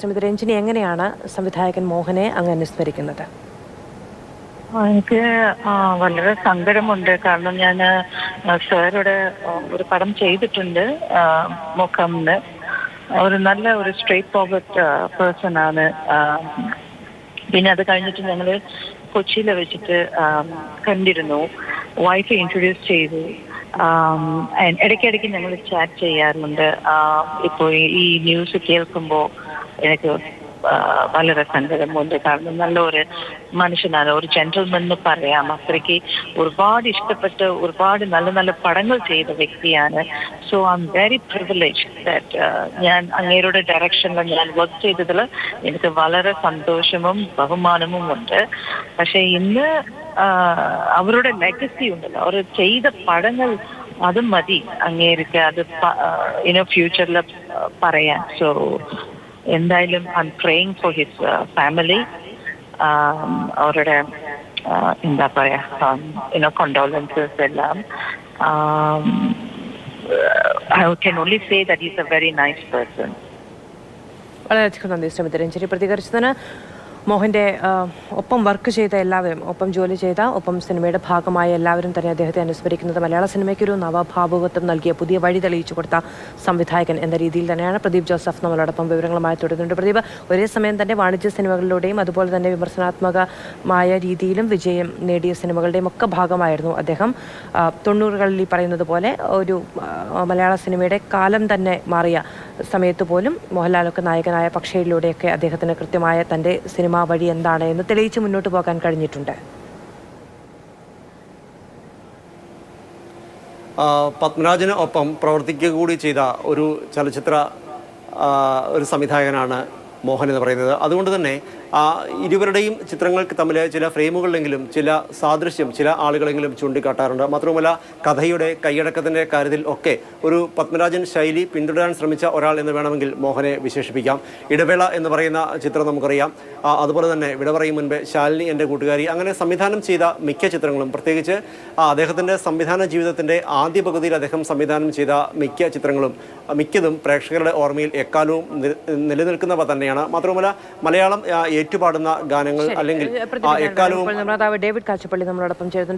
ശ്രീമതി രഞ്ജിനി എങ്ങനെയാണ് സംവിധായകൻ മോഹനെ അങ്ങ് അനുസ്മരിക്കുന്നത്? എനിക്ക് വളരെ സങ്കടമുണ്ട്. കാരണം ഞാൻ സാറുടെ ഒരു പടം ചെയ്തിട്ടുണ്ട് ആ, മുഖം എന്ന് ഒരു നല്ല ഒരു സ്ട്രേറ്റ് ഫോർവേഡ് പേഴ്സൺ ആണ്. പിന്നെ അത് കഴിഞ്ഞിട്ട് ഞങ്ങൾ കൊച്ചിയിൽ വെച്ചിട്ട് കണ്ടിരുന്നു. വൈഫ് ഇൻട്രൊഡ്യൂസ് ചെയ്തു. ഇടയ്ക്കിടയ്ക്ക് ഞങ്ങൾ ചാറ്റ് ചെയ്യാറുണ്ട്. ഇപ്പോൾ ഈ ന്യൂസ് കേൾക്കുമ്പോൾ എനിക്ക് വളരെ സങ്കടമുണ്ട് കാരണം നല്ല ഒരു മനുഷ്യനാണ് ഒരു ജെന്റൽമെൻ എന്ന് പറയാം. അത്രയ്ക്ക് ഒരുപാട് ഇഷ്ടപ്പെട്ട് ഒരുപാട് നല്ല നല്ല പടങ്ങൾ ചെയ്ത വ്യക്തിയാണ്. So I am very privilege that ഞാൻ അങ്ങേരുടെ ഡയറക്ഷനിൽ ഞാൻ വർക്ക് ചെയ്തതിൽ എനിക്ക് വളരെ സന്തോഷവും ബഹുമാനവും ഉണ്ട്. പക്ഷെ ഇന്ന് അവരുടെ ലെഗസി ഉണ്ടല്ലോ. അവർ ചെയ്ത പടങ്ങൾ അത് മതി അങ്ങേർക്ക് അത് ഇനോ ഫ്യൂച്ചറിൽ പറയാൻ. സോ എന്തായാലും I am praying for his family അവരുടെ ആ, എന്താ പറയാ യുനോ കൊണ്ടോലൻസസ് എല്ലാം. I can only say that is a very nice person വളരെയധികം നന്ദി ശ്രീമതി രഞ്ജിനി പ്രതികരിച്ചതിന് മോഹന്റെ ആ, ഒപ്പം വർക്ക് ചെയ്ത എല്ലാവരും ഒപ്പം ജോലി ചെയ്ത ഒപ്പം സിനിമയുടെ ഭാഗമായ എല്ലാവരും തന്നെ അദ്ദേഹത്തെ അനുസ്മരിക്കുന്നത് മലയാള സിനിമയ്ക്ക് ഒരു നവഭാവുകത്വം നൽകിയ പുതിയ വഴി തെളിയിച്ചു കൊടുത്ത സംവിധായകൻ എന്ന രീതിയിൽ തന്നെയാണ് പ്രദീപ് ജോസഫ് നമ്മളോടൊപ്പം വിവരങ്ങളുമായി തുടരുന്നുണ്ട്. പ്രദീപ് ഒരേ സമയം തന്നെ വാണിജ്യ സിനിമകളിലൂടെയും അതുപോലെ തന്നെ വിമർശനാത്മകമായ രീതിയിലും വിജയം നേടിയ സിനിമകളുടെയും ഒക്കെ ഭാഗമായിരുന്നു അദ്ദേഹം. തൊണ്ണൂറുകളിൽ പറയുന്നത് പോലെ ഒരു മലയാള സിനിമയുടെ കാലം തന്നെ മാറിയ സമയത്ത് പോലും മോഹൻലാലൊക്കെ നായകനായ പക്ഷയിലൂടെയൊക്കെ അദ്ദേഹത്തിന് കൃത്യമായ തന്റെ സിനിമാ വഴി എന്താണ് എന്ന് തെളിയിച്ച് മുന്നോട്ട് പോകാൻ കഴിഞ്ഞിട്ടുണ്ട്. പത്മരാജന് ഒപ്പം പ്രവർത്തിക്കുക കൂടി ചെയ്ത ഒരു ചലച്ചിത്ര ഒരു സംവിധായകനാണ് മോഹൻ എന്ന് പറയുന്നത്. അതുകൊണ്ട് തന്നെ ഇരുവരുടെയും ചിത്രങ്ങൾക്ക് തമ്മിൽ ചില ഫ്രെയിമുകളിലെങ്കിലും ചില സാദൃശ്യം ചില ആളുകളെങ്കിലും ചൂണ്ടിക്കാട്ടാറുണ്ട്. മാത്രവുമല്ല കഥയുടെ കൈയടക്കത്തിന്റെ കാര്യത്തിൽ ഒക്കെ ഒരു പത്മരാജൻ ശൈലി പിന്തുടരാൻ ശ്രമിച്ച ഒരാൾ എന്ന് വേണമെങ്കിൽ മോഹനെ വിശേഷിപ്പിക്കാം. ഇടവേള എന്ന് പറയുന്ന ചിത്രം നമുക്കറിയാം. അതുപോലെ തന്നെ വിട പറയും മുൻപേ ശാലിനി എന്റെ കൂട്ടുകാരി അങ്ങനെ സംവിധാനം ചെയ്ത മിക്ക ചിത്രങ്ങളും. പ്രത്യേകിച്ച് ആ, അദ്ദേഹത്തിന്റെ സംവിധാന ജീവിതത്തിന്റെ ആദ്യ പകുതിയിൽ അദ്ദേഹം സംവിധാനം ചെയ്ത മിക്ക ചിത്രങ്ങളും മിക്കതും പ്രേക്ഷകരുടെ ഓർമ്മയിൽ എക്കാലവും നിലനിൽക്കുന്നവ തന്നെയാണ്. മാത്രവുമല്ല മലയാളം ആ, ഏറ്റുപാടുന്ന ഗാനങ്ങൾ അല്ലെങ്കിൽ എക്കാലവും ഡേവിഡ് കാച്ചപ്പള്ളി നമ്മളോടൊപ്പം ചേരുന്നുണ്ട്.